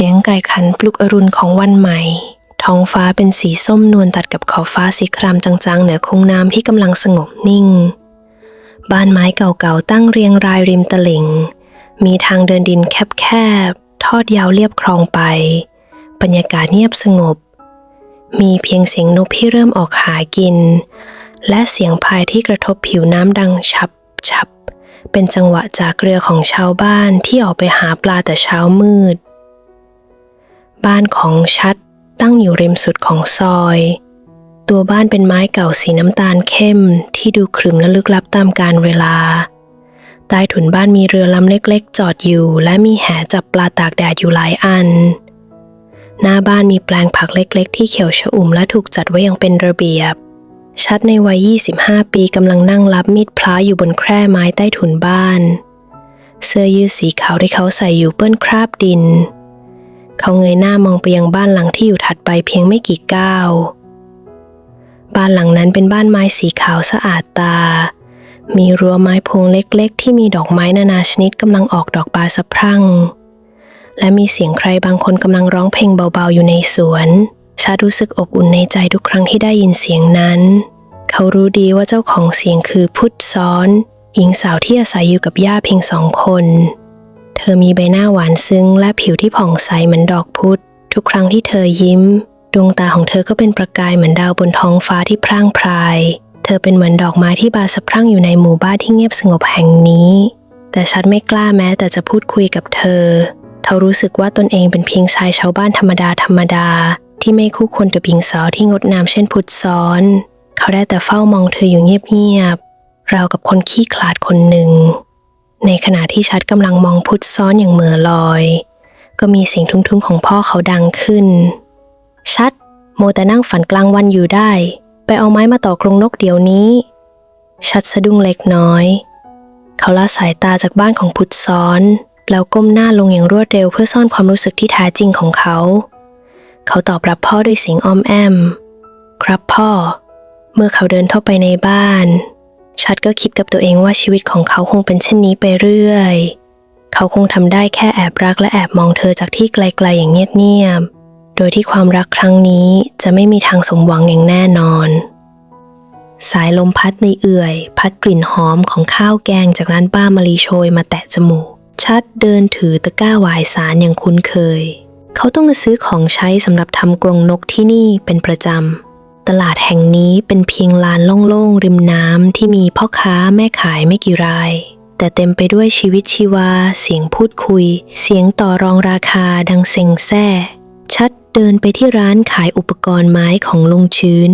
สียงไก่ขันปลุกอรุณของวันใหม่ ท้องฟ้าเป็นสีส้มนวลตัดกับขอบฟ้าสีครามจางๆ เหนือคงน้ำที่กำลังสงบนิ่ง บ้านไม้เก่าๆ ตั้งเรียงรายริมตลิ่ง มีทางเดินดินแคบๆ ทอดยาวเลียบคลองไป บรรยากาศเงียบสงบ มีเพียงเสียงนกที่เริ่มออกหากิน และเสียงพายที่กระทบผิวน้ำดังฉับฉับเป็นจังหวะจากเรือของชาวบ้านที่ออกไปหาปลาแต่เช้ามืด บ้านของชัดตั้งอยู่ริมสุดของซอย ตัวบ้านเป็นไม้เก่าสีน้ำตาลเข้มที่ดูขรึมและลึกลับตามกาลเวลา ใต้ถุนบ้านมีเรือลำเล็กๆ จอดอยู่ และมีแหจับปลาตากแดดอยู่หลายอัน หน้าบ้านมีแปลงผักเล็กๆ ที่เขียวชอุ่มและถูกจัดไว้อย่างเป็นระเบียบ ชัดในวัย 25 ปีกำลังนั่งรับมีดพลาอยู่บนแคร่ไม้ใต้ถุนบ้าน เสื้อยืดสีขาวที่เขาใส่อยู่เปื้อนคราบดิน เขาเงยหน้ามองไปยังบ้านหลังที่อยู่ถัดไปเพียงไม่กี่ก้าว บ้านหลังนั้นเป็นบ้านไม้สีขาวสะอาดตา มีรั้วไม้พงเล็กๆ ที่มีดอกไม้นานาชนิดกำลังออกดอกบานสะพรั่ง และมีเสียงใครบางคนกำลังร้องเพลงเบาๆอยู่ในสวนชารู้สึกอบอุ่นในใจทุกครั้งที่ได้ยินเสียงนั้น เขารู้ดีว่าเจ้าของเสียงคือพุทธซ้อน หญิงสาวที่อาศัยอยู่กับย่าเพียงสองคน เธอมีใบหน้าหวานซึ้งและผิวที่ผ่องใสเหมือนดอกพุธ ทุกครั้งที่เธอยิ้ม ดวงตาของเธอก็เป็นประกายเหมือนดาวบนท้องฟ้าที่พร่างพราย เธอเป็นเหมือนดอกไม้ที่บานสะพรั่งอยู่ในหมู่บ้านที่เงียบสงบแห่งนี้ แต่ชัดไม่กล้าแม้แต่จะพูดคุยกับเธอเขารู้สึกว่าตนเองเป็นเพียงชายชาวบ้านธรรมดาธรรมดา ที่ไม่คู่ควรกับหญิงสาวที่งดงามเช่นพุทธซ้อน เขาได้แต่เฝ้ามองเธออยู่เงียบๆราวกับคนขี้ขลาดคนหนึ่ง ในขณะที่ชัดกำลังมองพุทธซ้อนอย่างเหม่อลอย ก็มีเสียงทุ้มๆของพ่อเขาดังขึ้น ชัด โมแต่นั่งฝันกลางวันอยู่ได้ ไปเอาไม้มาต่อกรงนกเดี๋ยวนี้ ชัดสะดุ้งเล็กน้อย เขาละสายตาจากบ้านของพุทธซ้อน แล้วก้มหน้าลงอย่างรวดเร็วเพื่อซ่อนความรู้สึกที่แท้จริงของเขา เขาตอบรับพ่อด้วยเสียงอ้อมแอม ครับพ่อ เมื่อเขาเดินเข้าไปในบ้าน ชัดก็คิดกับตัวเองว่าชีวิตของเขาคงเป็นเช่นนี้ไปเรื่อย เขาคงทำได้แค่แอบรักและแอบมองเธอจากที่ไกลๆอย่างเงียบๆ โดยที่ความรักครั้งนี้จะไม่มีทางสมหวังอย่างแน่นอน สายลมพัดในเอื่อย พัดกลิ่นหอมของข้าวแกงจากร้านป้ามะลีโชยมาแตะจมูก ชัดเดินถือตะกร้าวายสารอย่างคุ้นเคย เขาต้องมาซื้อของใช้สำหรับทำกรงนกที่นี่เป็นประจำ ตลาดแห่งนี้เป็นเพียงลานโล่งๆริมน้ำที่มีพ่อค้าแม่ขายไม่กี่ราย แต่เต็มไปด้วยชีวิตชีวา เสียงพูดคุย เสียงต่อรองราคาดังเซ็งแซ่ ชัดเดินไปที่ร้านขายอุปกรณ์ไม้ของลุงชื้น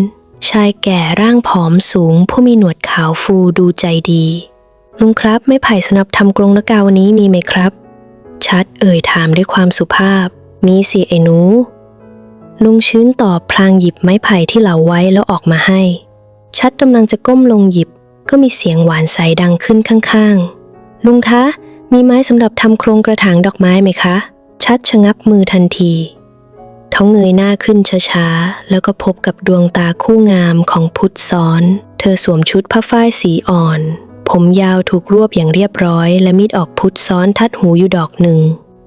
ชายแก่ร่างผอมสูง ผู้มีหนวดขาวฟูดูใจดี ลุงครับไม่ไผ่สำหรับทำกรงนกกาวันนี้มีไหมครับ ชัดเอ่ยถามด้วยความสุภาพ มีสิไอ้หนู ลุงชื้นตอบพลางหยิบไม้ไผ่ที่เหลาไว้แล้วออกมาให้ ชัดกำลังจะก้มลงหยิบ ก็มีเสียงหวานใสดังขึ้นข้างๆ ลุงคะมีไม้สำหรับทำโครงกระถางดอกไม้ไหมคะ ชัดชะงับมือทันทีเขาเงยหน้าขึ้นช้าๆ แล้วก็พบกับดวงตาคู่งามของพุทธซ้อน เธอสวมชุดผ้าฝ้ายสีอ่อน ผมยาวถูกรวบอย่างเรียบร้อย และมีดออกพุทธซ้อนทัดหูอยู่ดอกหนึ่ง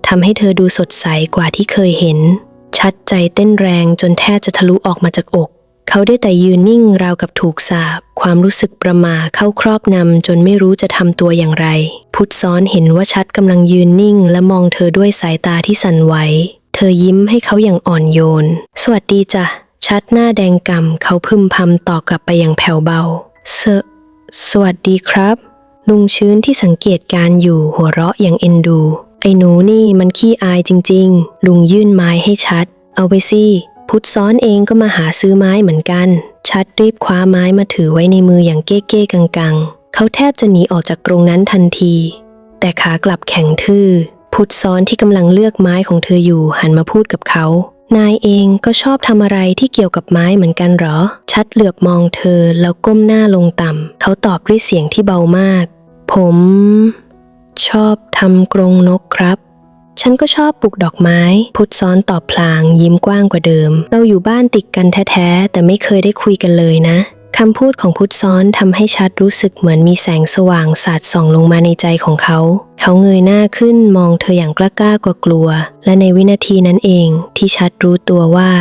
ทำให้เธอดูสดใสกว่าที่เคยเห็น ชัดใจเต้นแรงจนแทบจะทะลุออกมาจากอก เขาได้แต่ยืนนิ่งราวกับถูกสาบ ความรู้สึกประมาเข้าครอบงำจนไม่รู้จะทำตัวอย่างไร พุทธซ้อนเห็นว่าชัดกำลังยืนนิ่ง และมองเธอด้วยสายตาที่สั่นไหว เธอยิ้มให้เขาอย่างอ่อนโยน สวัสดีจ้ะ ชัดหน้าแดงก่ำเขาพึมพำตอกลับไปอย่างแผ่วเบาเสสวัสดีครับลุงชื้นที่สังเกตการอยู่หัวเราะอย่างเอ็นดู ไอ้หนูนี่มันขี้อายจริง ๆ ลุงยื่นไม้ให้ชัด เอาไปสิพุทธซ้อนเองก็มาหาซื้อไม้เหมือนกัน ชัดรีบคว้าไม้มาถือไว้ในมืออย่างเก้เก้กังกังๆเขาแทบจะหนีออกจากตรงนั้นทันที แต่ขากลับแข็งทื่อ พุทธซ้อนที่กำลังเลือกไม้ของเธออยู่หันมาพูดกับเขา นายเองก็ชอบทำอะไรที่เกี่ยวกับไม้เหมือนกันเหรอ ชัดเหลือบมองเธอแล้วก้มหน้าลงต่ำเขาตอบด้วยเสียงที่เบามาก ผม ชอบทำกรงนกครับ ฉันก็ชอบปลูกดอกไม้ พุทธซ้อนตอบพลางยิ้มกว้างกว่าเดิม เราอยู่บ้านติดกันแท้ๆ แต่ไม่เคยได้คุยกันเลยนะคำพูดของพุทธซ้อนทำให้ชัดรู้สึกเหมือนมีแสงสว่างสาดส่องลงมาในใจของเขา เขาเงยหน้าขึ้นมองเธออย่างกล้ากล้ากลัวกลัวและในวินาทีนั้นเองที่ชัดรู้ตัวว่า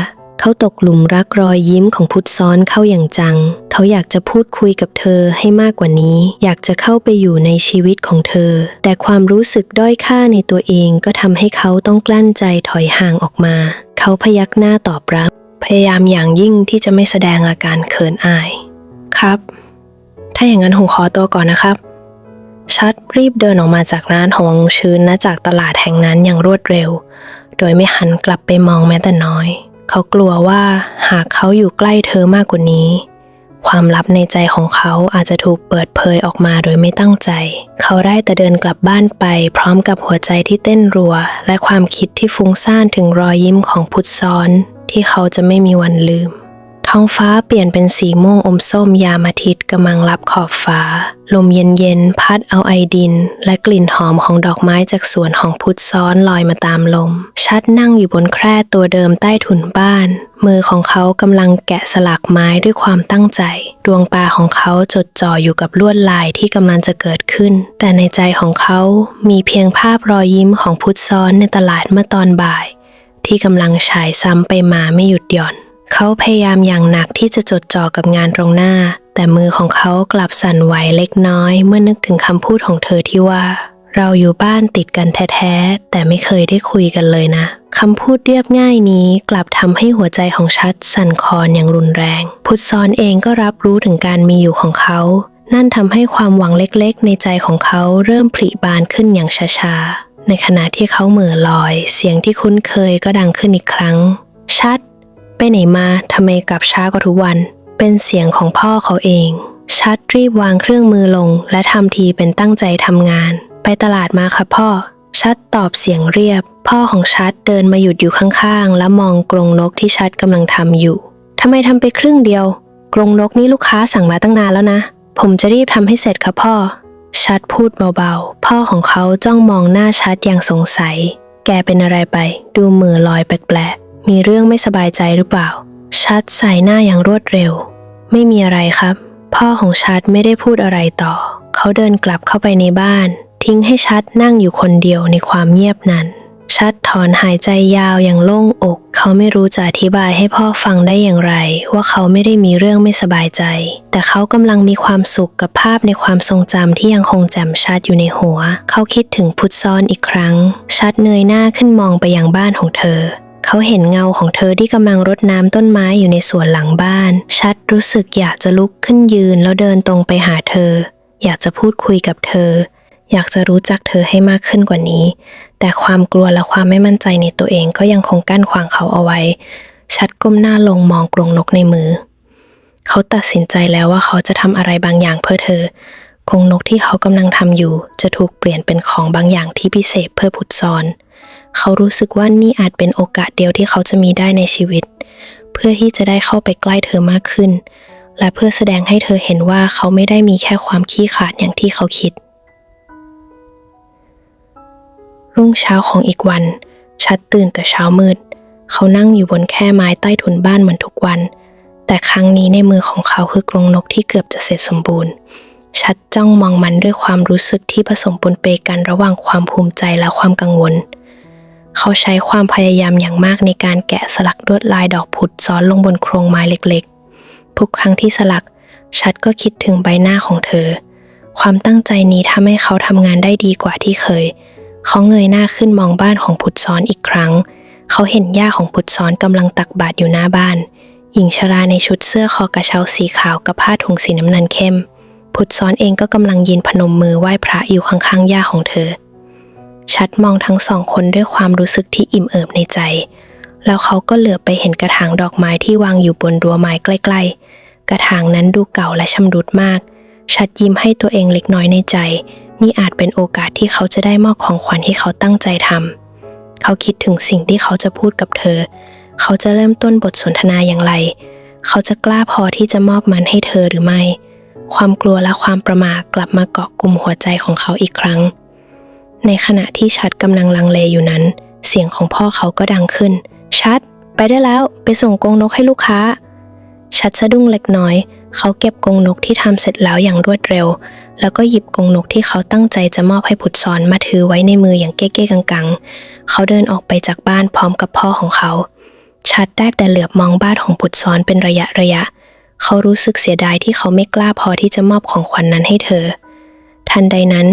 เขาตกหลุมรักรอยยิ้มของพุทธซ้อนเข้าอย่างจัง เขาอยากจะพูดคุยกับเธอให้มากกว่านี้ อยากจะเข้าไปอยู่ในชีวิตของเธอ แต่ความรู้สึกด้อยค่าในตัวเองก็ทำให้เขาต้องกลั้นใจถอยห่างออกมา เขาพยักหน้าตอบรับ พยายามอย่างยิ่งที่จะไม่แสดงอาการเขินอาย ครับ ถ้าอย่างนั้นผมขอตัวก่อนนะครับ ชัดรีบเดินออกมาจากร้านหงชื้นและจากตลาดแห่งนั้นอย่างรวดเร็ว โดยไม่หันกลับไปมองแม้แต่น้อย เขากลัวว่าหากเขาอยู่ใกล้เธอมากกว่านี้ ความลับในใจของเขาอาจจะถูกเปิดเผยออกมาโดยไม่ตั้งใจ เขาได้แต่เดินกลับบ้านไปพร้อมกับหัวใจที่เต้นรัว และความคิดที่ฟุ้งซ่านถึงรอยยิ้มของพุทธซ้อน ที่เขาจะไม่มีวันลืม ท้องฟ้าเปลี่ยนเป็นสีม่วงอมส้มยามอาทิตย์กำลังรับขอบฟ้า ลมเย็นๆ พัดเอาไอดิน และกลิ่นหอมของดอกไม้จากสวนของพุทธซ้อนลอยมาตามลม ชัดนั่งอยู่บนแคร่ตัวเดิมใต้ถุนบ้าน มือของเขากำลังแกะสลักไม้ด้วยความตั้งใจ ดวงตาของเขาจดจ่ออยู่กับลวดลายที่กำลังจะเกิดขึ้น แต่ในใจของเขามีเพียงภาพรอยยิ้มของพุทธซ้อนในตลาดเมื่อตอนบ่าย ที่กำลังฉายซ้ำไปมาไม่หยุดหย่อน เขาพยายามอย่างหนักที่จะจดจ่อกับงานตรงหน้า แต่มือของเขากลับสั่นไหวเล็กน้อย เมื่อนึกถึงคำพูดของเธอที่ว่า เราอยู่บ้านติดกันแท้ๆ แต่ไม่เคยได้คุยกันเลยนะคำพูดเรียบง่ายนี้กลับทำให้หัวใจของชัดสั่นคลอนอย่างรุนแรง พุทธซอนเองก็รับรู้ถึงการมีอยู่ของเขา นั่นทำให้ความหวังเล็กๆ ในใจของเขาเริ่มผลิบานขึ้นอย่างช้าๆในขณะที่เขาเหม่อลอย เสียงที่คุ้นเคยก็ดังขึ้นอีกครั้ง ชัด ไปไหนมาทำไมกลับช้ากว่าทุกวัน เป็นเสียงของพ่อเขาเอง ชัดรีบวางเครื่องมือลง และทำทีเป็นตั้งใจทำงาน ไปตลาดมาค่ะพ่อ ชัดตอบเสียงเรียบ พ่อของชัดเดินมาหยุดอยู่ข้างๆ และมองกรงนกที่ชัดกำลังทำอยู่ทำไมทำไปครึ่งเดียว กรงนกนี้ลูกค้าสั่งมาตั้งนานแล้วนะ ผมจะรีบทำให้เสร็จค่ะพ่อ ชัดพูดเบาๆ พ่อของเขาจ้องมองหน้าชัดอย่างสงสัย แกเป็นอะไรไป ดูมือลอยแปลกๆ มีเรื่องไม่สบายใจหรือเปล่า ชัดใส่หน้าอย่างรวดเร็ว ไม่มีอะไรครับ พ่อของชัดไม่ได้พูดอะไรต่อ เขาเดินกลับเข้าไปในบ้าน ทิ้งให้ชัดนั่งอยู่คนเดียวในความเงียบนั้น ชัดถอนหายใจยาวอย่างโล่งอก เขาไม่รู้จะอธิบายให้พ่อฟังได้อย่างไร ว่าเขาไม่ได้มีเรื่องไม่สบายใจ แต่เขากำลังมีความสุขกับภาพในความทรงจำที่ยังคงแจ่มชัดอยู่ในหัว เขาคิดถึงพุทธซ้อนอีกครั้ง ชัดเงยหน้าขึ้นมองไปยังบ้านของเธอ เขาเห็นเงาของเธอที่กำลังรดน้ำต้นไม้อยู่ในสวนหลังบ้าน ชัดรู้สึกอยากจะลุกขึ้นยืนแล้วเดินตรงไปหาเธอ อยากจะพูดคุยกับเธอ อยากจะรู้จักเธอให้มากขึ้นกว่านี้ แต่ความกลัวและความไม่มั่นใจในตัวเองก็ยังคงกั้นขวางเขาเอาไว้ ชัดก้มหน้าลงมองกรงนกในมือ เขาตัดสินใจแล้วว่าเขาจะทำอะไรบางอย่างเพื่อเธอกรงนกที่เขากำลังทำอยู่ จะถูกเปลี่ยนเป็นของบางอย่างที่พิเศษเพื่อพุทธซ้อน เขารู้สึกว่านี่อาจเป็นโอกาสเดียวที่เขาจะมีได้ในชีวิต เพื่อที่จะได้เข้าไปใกล้เธอมากขึ้น และเพื่อแสดงให้เธอเห็นว่าเขาไม่ได้มีแค่ความขี้ขาดอย่างที่เขาคิด รุ่งเช้าของอีกวัน ชัดตื่นแต่เช้ามืด เขานั่งอยู่บนแค่ไม้ใต้ถุนบ้านเหมือนทุกวัน แต่ครั้งนี้ในมือของเขาคือกรงนกที่เกือบจะเสร็จสมบูรณ์ชัดจ้องมองมันด้วยความรู้สึกที่ผสมปนเปกันระหว่างความภูมิใจและความกังวล เขาใช้ความพยายามอย่างมากในการแกะสลักลวดลายดอกผุดซ้อนลงบนโครงไม้เล็กๆ ทุกครั้งที่สลัก ชัดก็คิดถึงใบหน้าของเธอ ความตั้งใจนี้ทำให้เขาทำงานได้ดีกว่าที่เคย เขาเงยหน้าขึ้นมองบ้านของพุทธซ้อนอีกครั้ง เขาเห็นย่าของพุทธซ้อนกำลังตักบาตรอยู่หน้าบ้าน หญิงชราในชุดเสื้อคอกระเช้าสีขาวกับผ้าถุงสีน้ำนันเข้มพุทธซ้อนเองก็กำลังยืนพนมมือไหว้พระอยู่ข้างๆย่าของเธอ ชัดมองทั้งสองคนด้วยความรู้สึกที่อิ่มเอิบในใจ แล้วเขาก็เหลือไปเห็นกระถางดอกไม้ที่วางอยู่บนรั้วไม้ใกล้ ๆ กระถางนั้นดูเก่าและชำรุดมาก ชัดยิ้มให้ตัวเองเล็กน้อยในใจ นี่อาจเป็นโอกาสที่เขาจะได้มอบของขวัญที่เขาตั้งใจทำเขาคิดถึงสิ่งที่เขาจะพูดกับเธอ เขาจะเริ่มต้นบทสนทนาอย่างไร เขาจะกล้าพอที่จะมอบมันให้เธอหรือไม่ ความกลัวและความประม่ากลับมาเกาะกลุ่มหัวใจของเขาอีกครั้ง ในขณะที่ชัดกำลังลังเลอยู่นั้น เสียงของพ่อเขาก็ดังขึ้น ชัด ไปได้แล้วไปส่งกรงนกให้ลูกค้า ชัดสะดุ้งเล็กน้อย เขาเก็บกรงนกที่ทำเสร็จแล้วอย่างรวดเร็ว แล้วก็หยิบกรงนกที่เขาตั้งใจจะมอบให้พุทธซอนมาถือไว้ในมืออย่างเก้ๆกังๆ เขาเดินออกไปจากบ้านพร้อมกับพ่อของเขา ชัดได้แต่เหลือบมองบ้านของพุทธซอนเป็นระยะระยะ เขารู้สึกเสียดายที่เขาไม่กล้าพอที่จะมอบของขวัญนนั้นให้เธอ ทันใดนั้น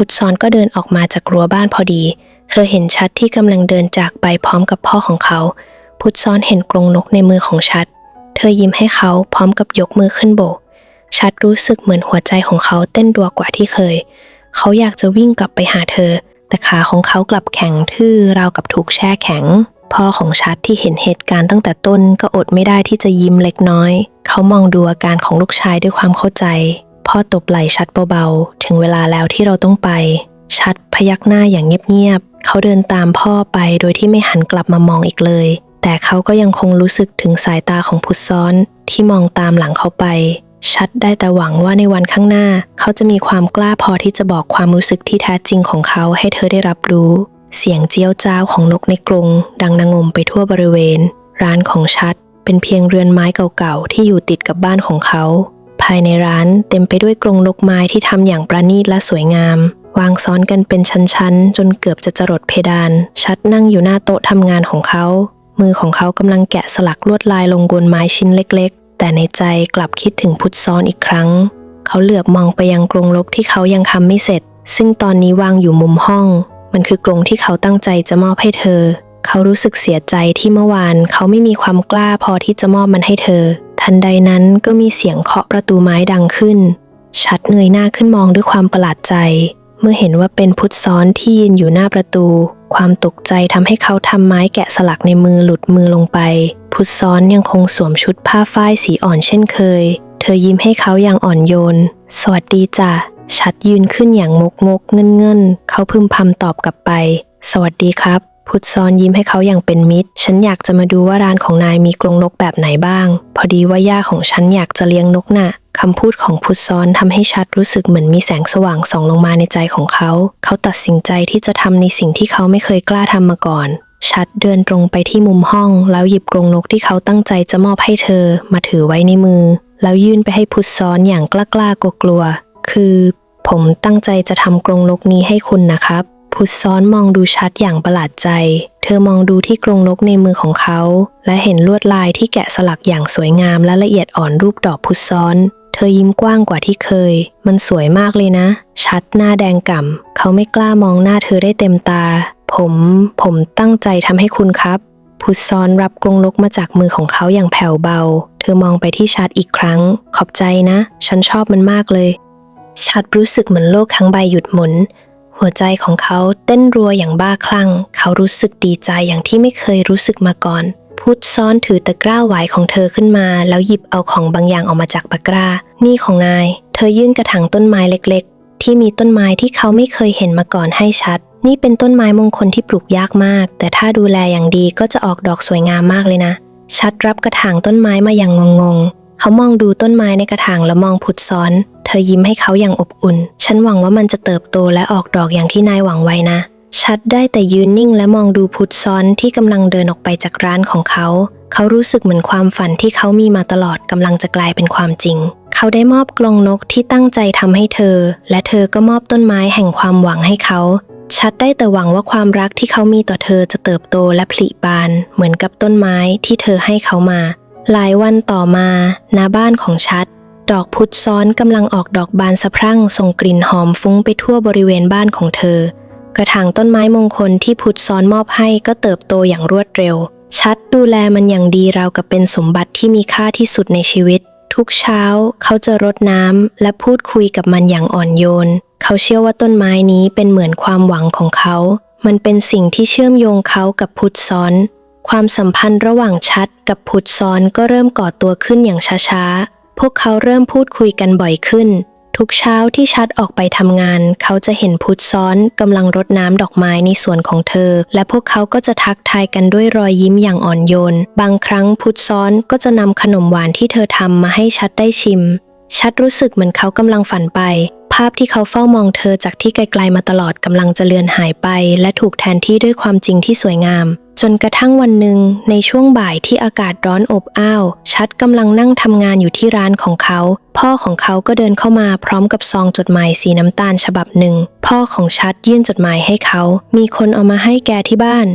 พุทธซอนก็เดินออกมาจากรั้วบ้านพอดี เธอเห็นชัดที่กำลังเดินจากไปพร้อมกับพ่อของเขา พุทธซอนเห็นกรงนกในมือของชัด เธอยิ้มให้เขาพร้อมกับยกมือขึ้นโบก ชัดรู้สึกเหมือนหัวใจของเขาเต้นรัวกว่าที่เคย เขาอยากจะวิ่งกลับไปหาเธอ แต่ขาของเขากลับแข็งทื่อราวกับถูกแช่แข็ง พ่อของชัดที่เห็นเหตุการณ์ตั้งแต่ต้นก็อดไม่ได้ที่จะยิ้มเล็กน้อย เขามองดูอาการของลูกชายด้วยความเข้าใจ พ่อตบไหล่ชัดเบาๆ ถึงเวลาแล้วที่เราต้องไป ชัดพยักหน้าอย่างเงียบๆ เขาเดินตามพ่อไปโดยที่ไม่หันกลับมามองอีกเลย แต่เขาก็ยังคงรู้สึกถึงสายตาของพุทซ้อนที่มองตามหลังเขาไป ชัดได้แต่หวังว่าในวันข้างหน้า เขาจะมีความกล้าพอที่จะบอกความรู้สึกที่แท้จริงของเขาให้เธอได้รับรู้ เสียงเจียวจ้าวของนกในกรงดังนางมไปทั่วบริเวณ ร้านของชัดเป็นเพียงเรือนไม้เก่าๆที่อยู่ติดกับบ้านของเขา ภายในร้านเต็มไปด้วยกรงนกไม้ที่ทำอย่างประณีตและสวยงาม วางซ้อนกันเป็นชั้นๆ จนเกือบจะจรดเพดาน ชัดนั่งอยู่หน้าโต๊ะทำงานของเขา มือของเขากำลังแกะสลักลวดลายลงบนไม้ชิ้นเล็กๆ แต่ในใจกลับคิดถึงพุทธซ้อนอีกครั้ง เขาเหลือบมองไปยังกรงนกที่เขายังทำไม่เสร็จ ซึ่งตอนนี้วางอยู่มุมห้อง มันคือกรงที่เขาตั้งใจจะมอบให้เธอ เขารู้สึกเสียใจที่เมื่อวานเขาไม่มีความกล้าพอที่จะมอบมันให้เธอ ทันใดนั้นก็มีเสียงเคาะประตูไม้ดังขึ้น ชัดเงยหน้าขึ้นมองด้วยความประหลาดใจ เมื่อเห็นว่าเป็นพุทธซ้อนที่ยืนอยู่หน้าประตู ความตกใจทำให้เขาทำไม้แกะสลักในมือหลุดมือลงไป พุทธซ้อนยังคงสวมชุดผ้าฝ้ายสีอ่อนเช่นเคย เธอยิ้มให้เขาอย่างอ่อนโยน สวัสดีจ้ะชัดยืนขึ้นอย่างงกงกเงินเงินเขาพึมพำตอบกลับไป สวัสดีครับ พุทธซ้อนยิ้มให้เขาอย่างเป็นมิตร ฉันอยากจะมาดูว่าร้านของนายมีกรงนกแบบไหนบ้าง พอดีว่าย่าของฉันอยากจะเลี้ยงนกน่ะคำพูดของพุทธซ้อนทำให้ชัดรู้สึกเหมือนมีแสงสว่างส่องลงมาในใจของเขา เขาตัดสินใจที่จะทำในสิ่งที่เขาไม่เคยกล้าทำมาก่อน ชัดเดินตรงไปที่มุมห้อง แล้วหยิบกรงนกที่เขาตั้งใจจะมอบให้เธอ มาถือไว้ในมือ แล้วยื่นไปให้พุทธซ้อนอย่างกล้าๆกลัวๆคือ ผมตั้งใจจะทำกรงนกนี้ให้คุณนะครับ พุทซ้อนมองดูชัดอย่างประหลาดใจ เธอมองดูที่กรงนกในมือของเขา และเห็นลวดลายที่แกะสลักอย่างสวยงามและละเอียดอ่อนรูปดอกพุทซ้อน เธอยิ้มกว้างกว่าที่เคย มันสวยมากเลยนะ ชัดหน้าแดงก่ำ เขาไม่กล้ามองหน้าเธอได้เต็มตา ผม ผมตั้งใจทำให้คุณครับพุทซ้อนรับกรงนกมาจากมือของเขาอย่างแผ่วเบา เธอมองไปที่ชัดอีกครั้ง ขอบใจนะ ฉันชอบมันมากเลยชัดรู้สึกเหมือนโลกทั้งใบหยุดหมุน หัวใจของเขาเต้นรัวอย่างบ้าคลั่ง เขารู้สึกดีใจอย่างที่ไม่เคยรู้สึกมาก่อน พุทธซ้อนถือตะกร้าไหวของเธอขึ้นมา แล้วหยิบเอาของบางอย่างออกมาจากตะกร้า นี่ของนาย เธอยื่นกระถางต้นไม้เล็กๆ ที่มีต้นไม้ที่เขาไม่เคยเห็นมาก่อนให้ชัด นี่เป็นต้นไม้มงคลที่ปลูกยากมาก แต่ถ้าดูแลอย่างดีก็จะออกดอกสวยงามมากเลยนะ ชัดรับกระถางต้นไม้มาอย่างงงๆ เขามองดูต้นไม้ในกระถางแล้วมองพุทธซ้อน เธอยิ้มให้เขาอย่างอบอุ่น ฉันหวังว่ามันจะเติบโตและออกดอกอย่างที่นายหวังไว้นะ ชัดได้แต่ยืนนิ่งและมองดูพุทธซ้อนที่กำลังเดินออกไปจากร้านของเขา เขารู้สึกเหมือนความฝันที่เขามีมาตลอดกำลังจะกลายเป็นความจริง เขาได้มอบกรงนกที่ตั้งใจทำให้เธอ และเธอก็มอบต้นไม้แห่งความหวังให้เขา ชัดได้แต่หวังว่าความรักที่เขามีต่อเธอจะเติบโตและผลิบาน เหมือนกับต้นไม้ที่เธอให้เขามา หลายวันต่อมาณบ้านของชัด ดอกพุทธซ้อนกำลังออกดอกบานสะพรั่งส่งกลิ่นหอมฟุ้งไปทั่วบริเวณบ้านของเธอ กระถางต้นไม้มงคลที่พุทธซ้อนมอบให้ก็เติบโตอย่างรวดเร็ว ชัดดูแลมันอย่างดีราวกับเป็นสมบัติที่มีค่าที่สุดในชีวิต ทุกเช้าเขาจะรดน้ำและพูดคุยกับมันอย่างอ่อนโยน เขาเชื่อว่าต้นไม้นี้เป็นเหมือนความหวังของเขา มันเป็นสิ่งที่เชื่อมโยงเขากับพุทธซ้อนความสัมพันธ์ระหว่างชัดกับพุทธซ้อนก็เริ่มก่อตัวขึ้นอย่างช้าๆ พวกเขาเริ่มพูดคุยกันบ่อยขึ้น ทุกเช้าที่ชัดออกไปทำงาน เขาจะเห็นพุทธซ้อนกำลังรดน้ำดอกไม้ในสวนของเธอ และพวกเขาก็จะทักทายกันด้วยรอยยิ้มอย่างอ่อนโยน บางครั้งพุทธซ้อนก็จะนำขนมหวานที่เธอทำมาให้ชัดได้ชิม ชัดรู้สึกเหมือนเขากำลังฝันไป ภาพที่เขาเฝ้ามองเธอจากที่ไกลๆมาตลอดกำลังจะเลือนหายไป และถูกแทนที่ด้วยความจริงที่สวยงาม จนกระทั่งวันหนึ่งในช่วงบ่ายที่อากาศร้อนอบอ้าว ชัดกำลังนั่งทำงานอยู่ที่ร้านของเขา พ่อของเขาก็เดินเข้ามาพร้อมกับซองจดหมายสีน้ำตาลฉบับหนึ่ง พ่อของชัดยื่นจดหมายให้เขา มีคนเอามาให้แกที่บ้าน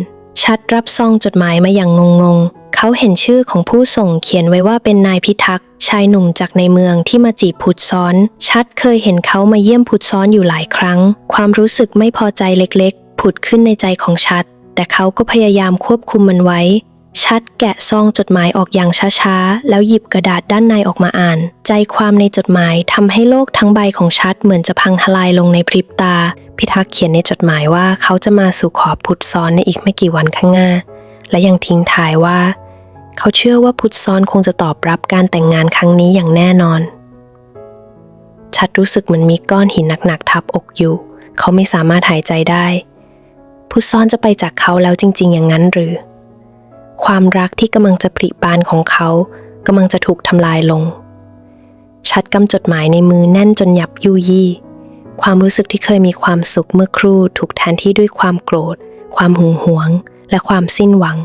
ชัดรับซองจดหมายมาอย่างงงๆ เขาเห็นชื่อของผู้ส่งเขียนไว้ว่าเป็นนายพิทักษ์ชายหนุ่มจากในเมืองที่มาจีบพุทธซ้อน ชัดเคยเห็นเขามาเยี่ยมพุทธซ้อนอยู่หลายครั้ง ความรู้สึกไม่พอใจเล็กๆ ผุดขึ้นในใจของชัด แต่เขาก็พยายามควบคุมมันไว้ ชัดแกะซองจดหมายออกอย่างช้าๆ แล้วหยิบกระดาษด้านในออกมาอ่าน ใจความในจดหมายทำให้โลกทั้งใบของชัดเหมือนจะพังทลายลงในพริบตา พิทักษ์เขียนในจดหมายว่าเขาจะมาสู่ขอบพุทธซ้อนในอีกไม่กี่วันข้างหน้า และยังทิ้งท้ายว่า เขาเชื่อว่าพุทธซ้อนคงจะตอบรับการแต่งงานครั้งนี้อย่างแน่นอน ชัดรู้สึกเหมือนมีก้อนหินหนักๆทับอกอยู่ เขาไม่สามารถหายใจได้ พุทธซ้อนจะไปจากเขาแล้วจริง ๆ อย่างนั้นหรือ ความรักที่กำลังจะปริบานของเขากำลังจะถูกทำลายลง ชัดกำจดหมายในมือแน่นจนหยับยุยี่ ความรู้สึกที่เคยมีความสุขเมื่อครู่ถูกแทนที่ด้วยความโกรธ ความหึงหวง และความสิ้นหวัง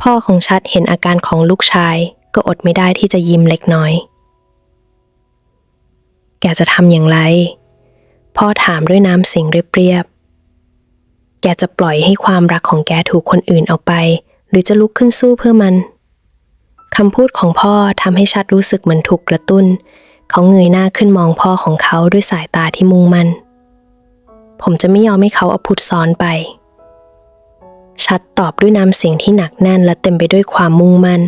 พ่อของชัดเห็นอาการของลูกชายก็อดไม่ได้ที่จะยิ้มเล็กน้อย แกจะทำอย่างไร พ่อถามด้วยน้ำเสียงเรียบๆ แกจะปล่อยให้ความรักของแกถูกคนอื่นเอาไป หรือจะลุกขึ้นสู้เพื่อมันคำพูดของพ่อทำให้ชัดรู้สึกเหมือนถูกกระตุ้น เขาเงยหน้าขึ้นมองพ่อของเขาด้วยสายตาที่มุ่งมั่น ผมจะไม่ยอมให้เขาเอาพุทธซ้อนไป ชัดตอบด้วยน้ำเสียงที่หนักแน่นและเต็มไปด้วยความมุ่งมั่น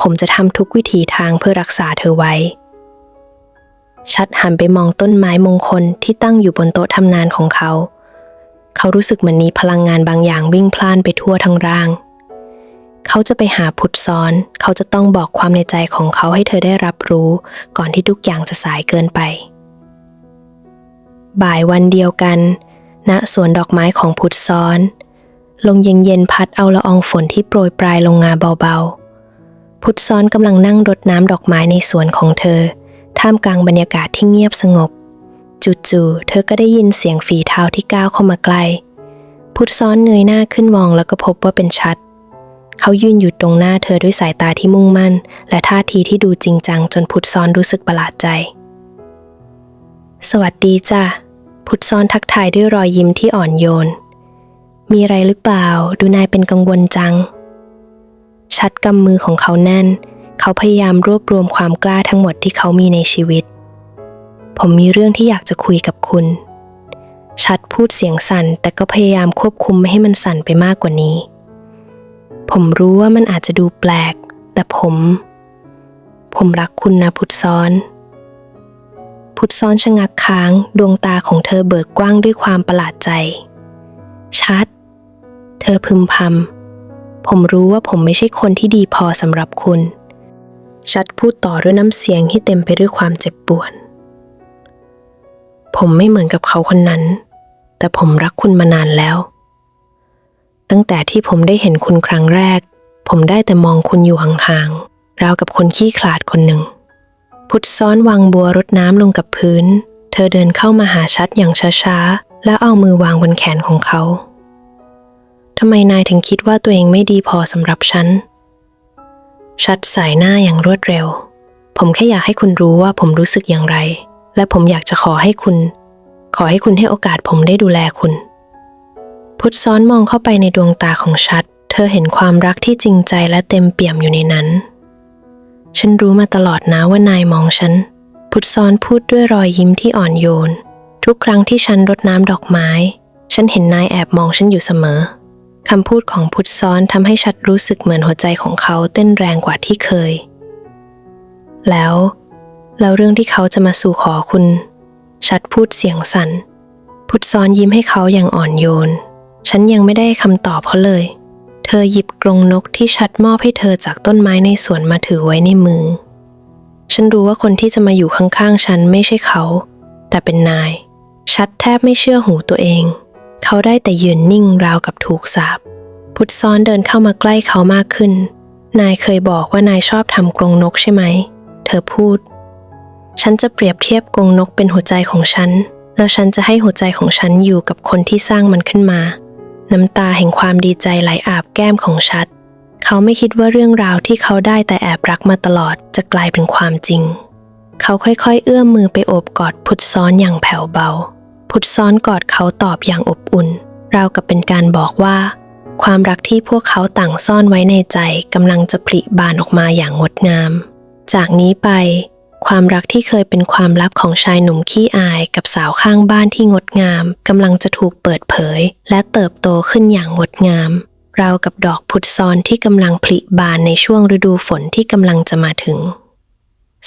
ผมจะทำทุกวิถีทางเพื่อรักษาเธอไว้ ชัดหันไปมองต้นไม้มงคลที่ตั้งอยู่บนโต๊ะทำงานของเขา เขารู้สึกเหมือนมีพลังงานบางอย่างวิ่งพล่านไปทั่วทั้งร่าง เขาจะไปหาพุทธซ้อน เขาจะต้องบอกความในใจของเขาให้เธอได้รับรู้ ก่อนที่ทุกอย่างจะสายเกินไป บ่ายวันเดียวกัน ณสวนดอกไม้ของพุทธซ้อน ลมเย็นๆพัดเอาละอองฝนที่โปรยปลายลงมาเบาๆ พุทธซ้อนกำลังนั่งรดน้ำดอกไม้ในสวนของเธอ ท่ามกลางบรรยากาศที่เงียบสงบ จู่ๆ เธอก็ได้ยินเสียงฝีเท้าที่ก้าวเข้ามาใกล้ พุทธซ้อนเงยหน้าขึ้นมองแล้วก็พบว่าเป็นชัด เขายืนอยู่ตรงหน้าเธอด้วยสายตาที่มุ่งมั่น และท่าทีที่ดูจริงจังจนพุทธซ้อนรู้สึกประหลาดใจ สวัสดีจ้ะ พุทธซ้อนทักทายด้วยรอยยิ้มที่อ่อนโยน มีอะไรหรือเปล่า ดูนายเป็นกังวลจัง ชัดกำมือของเขาแน่น เขาพยายามรวบรวมความกล้าทั้งหมดที่เขามีในชีวิต ผมมีเรื่องที่อยากจะคุยกับคุณ ชัดพูดเสียงสั่น แต่ก็พยายามควบคุมไม่ให้มันสั่นไปมากกว่านี้ ผมรู้ว่ามันอาจจะดูแปลก แต่ผม ผมรักคุณนะพุทธซ้อน พุทธซ้อนชะงักค้างดวงตาของเธอเบิกกว้างด้วยความประหลาดใจ ชัด เธอพึมพำผมรู้ว่าผมไม่ใช่คนที่ดีพอสำหรับคุณ ชัดพูดต่อด้วยน้ำเสียงที่เต็มไปด้วยความเจ็บปวด ผมไม่เหมือนกับเขาคนนั้น แต่ผมรักคุณมานานแล้ว ตั้งแต่ที่ผมได้เห็นคุณครั้งแรก ผมได้แต่มองคุณอยู่ห่างๆ ราวกับคนขี้ขลาดคนหนึ่ง พุทธซ้อนวางบัวรดน้ำลงกับพื้น เธอเดินเข้ามาหาชัดอย่างช้าๆ แล้วเอามือวางบนแขนของเขา ทำไมนายถึงคิดว่าตัวเองไม่ดีพอสำหรับฉัน ชัดสายหน้าอย่างรวดเร็ว ผมแค่อยากให้คุณรู้ว่าผมรู้สึกอย่างไร และผมอยากจะขอให้คุณ ขอให้คุณให้โอกาสผมได้ดูแลคุณ พุทธซ้อนมองเข้าไปในดวงตาของชัด เธอเห็นความรักที่จริงใจและเต็มเปี่ยมอยู่ในนั้น ฉันรู้มาตลอดนะว่านายมองฉัน พุทธซ้อนพูดด้วยรอยยิ้มที่อ่อนโยน ทุกครั้งที่ฉันรดน้ำดอกไม้ ฉันเห็นนายแอบมองฉันอยู่เสมอคำพูดของพุทธซ้อนทำให้ชัดรู้สึกเหมือนหัวใจของเขาเต้นแรงกว่าที่เคย แล้ว แล้วเรื่องที่เขาจะมาสู่ขอคุณ ชัดพูดเสียงสัน่น พุทธซ้อนยิ้มให้เขาอย่างอ่อนโยน ฉันยังไม่ได้คำตอบเขาเลย เธอหยิบกรงนกที่ชัดมอบให้เธอจากต้นไม้ในสวนมาถือไว้ในมือ ฉันรู้ว่าคนที่จะมาอยู่ข้างๆฉันไม่ใช่เขา แต่เป็นนาย ชัดแทบไม่เชื่อหูตัวเอง เขาได้แต่ยืนนิ่งราวกับถูกสาปพุทธซ้อนเดินเข้ามาใกล้เขามากขึ้น นายเคยบอกว่านายชอบทำกรงนกใช่ไหม เธอพูด ฉันจะเปรียบเทียบกรงนกเป็นหัวใจของฉัน แล้วฉันจะให้หัวใจของฉันอยู่กับคนที่สร้างมันขึ้นมา น้ำตาแห่งความดีใจไหลอาบแก้มของชัด เขาไม่คิดว่าเรื่องราวที่เขาได้แต่แอบรักมาตลอดจะกลายเป็นความจริง เขาค่อยๆ เอื้อมมือไปโอบกอดพุทซ้อนอย่างแผ่วเบา พุทซ้อนกอดเขาตอบอย่างอบอุ่น ราวกับเป็นการบอกว่า ความรักที่พวกเขาต่างซ่อนไว้ในใจกำลังจะผลิบานออกมาอย่างงดงาม จากนี้ไป ความรักที่เคยเป็นความลับของชายหนุ่มขี้อายกับสาวข้างบ้านที่งดงามกำลังจะถูกเปิดเผย และเติบโตขึ้นอย่างงดงาม ราวกับดอกพุทซอนที่กำลังผลิบานในช่วงฤดูฝนที่กำลังจะมาถึง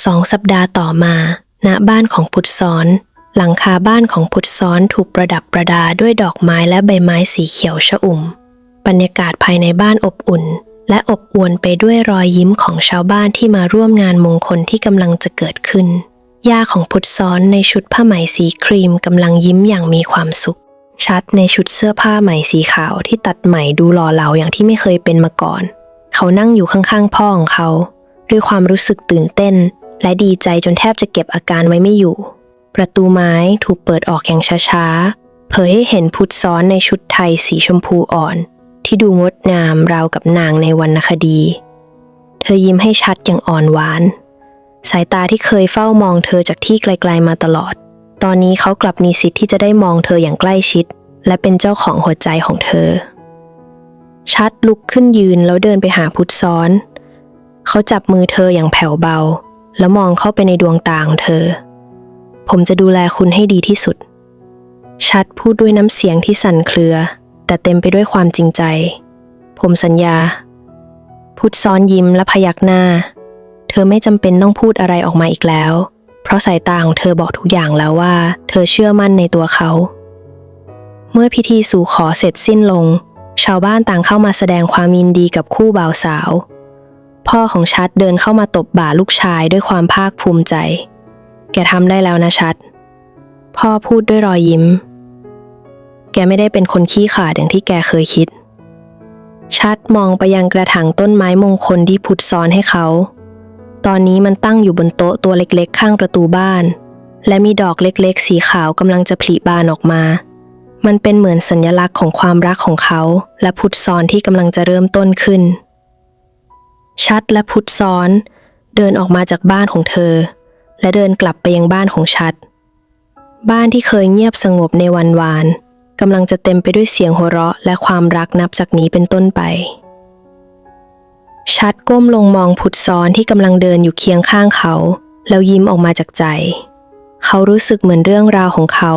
สองสัปดาห์ต่อมาณบ้านของพุทซอนหลังคาบ้านของพุทธซ้อนถูกประดับประดาด้วยดอกไม้และใบไม้สีเขียวชอุ่ม บรรยากาศภายในบ้านอบอุ่น และอบอวลไปด้วยรอยยิ้มของชาวบ้านที่มาร่วมงานมงคลที่กำลังจะเกิดขึ้น ย่าของพุทธซ้อนในชุดผ้าไหมสีครีมกำลังยิ้มอย่างมีความสุข ชัดในชุดเสื้อผ้าไหมสีขาวที่ตัดไหมดูหล่อเหลาอย่างที่ไม่เคยเป็นมาก่อน เขานั่งอยู่ข้างๆพ่อของเขา ด้วยความรู้สึกตื่นเต้น และดีใจจนแทบจะเก็บอาการไว้ไม่อยู่ ประตูไม้ถูกเปิดออกอย่างช้าๆเผยให้เห็นพุทธซ้อนในชุดไทยสีชมพูอ่อน ที่ดูงดงามราวกับนางในวรรณคดี เธอยิ้มให้ชัดอย่างอ่อนหวาน สายตาที่เคยเฝ้ามองเธอจากที่ไกลๆมาตลอด ตอนนี้เขากลับมีสิทธิ์ที่จะได้มองเธออย่างใกล้ชิด และเป็นเจ้าของหัวใจของเธอ ชัดลุกขึ้นยืนแล้วเดินไปหาพุทธซ้อน เขาจับมือเธออย่างแผ่วเบา แล้วมองเข้าไปในดวงตาของเธอ ผมจะดูแลคุณให้ดีที่สุด ชัดพูดด้วยน้ำเสียงที่สั่นเครือ แต่เต็มไปด้วยความจริงใจ ผมสัญญา พุทธซ้อนยิ้มและพยักหน้า เธอไม่จำเป็นต้องพูดอะไรออกมาอีกแล้ว เพราะสายตาของเธอบอกทุกอย่างแล้วว่า เธอเชื่อมั่นในตัวเขา เมื่อพิธีสู่ขอเสร็จสิ้นลง ชาวบ้านต่างเข้ามาแสดงความยินดีกับคู่บ่าวสาว พ่อของชัดเดินเข้ามาตบบ่าลูกชายด้วยความภาคภูมิใจ แกทำได้แล้วนะชัด พ่อพูดด้วยรอยยิ้ม แกไม่ได้เป็นคนขี้ขลาดอย่างที่แกเคยคิด ชัดมองไปยังกระถางต้นไม้มงคลที่พุทธซ้อนให้เขา ตอนนี้มันตั้งอยู่บนโต๊ะตัวเล็กๆ ข้างประตูบ้าน และมีดอกเล็กๆ สีขาวกำลังจะผลิบานออกมา มันเป็นเหมือนสัญลักษณ์ของความรักของเขา และพุทธซ้อนที่กำลังจะเริ่มต้นขึ้น ชัดและพุทธซ้อน เดินออกมาจากบ้านของเธอ และเดินกลับไปยังบ้านของชัด บ้านที่เคยเงียบสงบในวันวาน กำลังจะเต็มไปด้วยเสียงหัวเราะและความรักนับจากนี้เป็นต้นไป ชัดก้มลงมองพุทธซ้อนที่กำลังเดินอยู่เคียงข้างเขา แล้วยิ้มออกมาจากใจ เขารู้สึกเหมือนเรื่องราวของเขา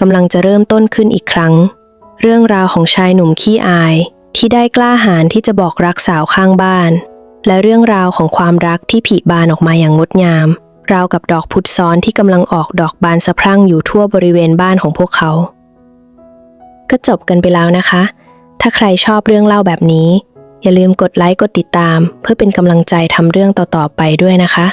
กำลังจะเริ่มต้นขึ้นอีกครั้ง เรื่องราวของชายหนุ่มขี้อายที่ได้กล้าหาญที่จะบอกรักสาวข้างบ้าน และเรื่องราวของความรักที่ผลิบานออกมาอย่างงดงาม ราวกับดอกพุทซ้อนที่กำลังออกดอกบานสะพรั่งอยู่ทั่วบริเวณบ้านของพวกเขา ก็จบกันไปแล้วนะคะ ถ้าใครชอบเรื่องเล่าแบบนี้ อย่าลืมกดไลค์กดติดตาม เพื่อเป็นกำลังใจทำเรื่องต่อๆไปด้วยนะคะ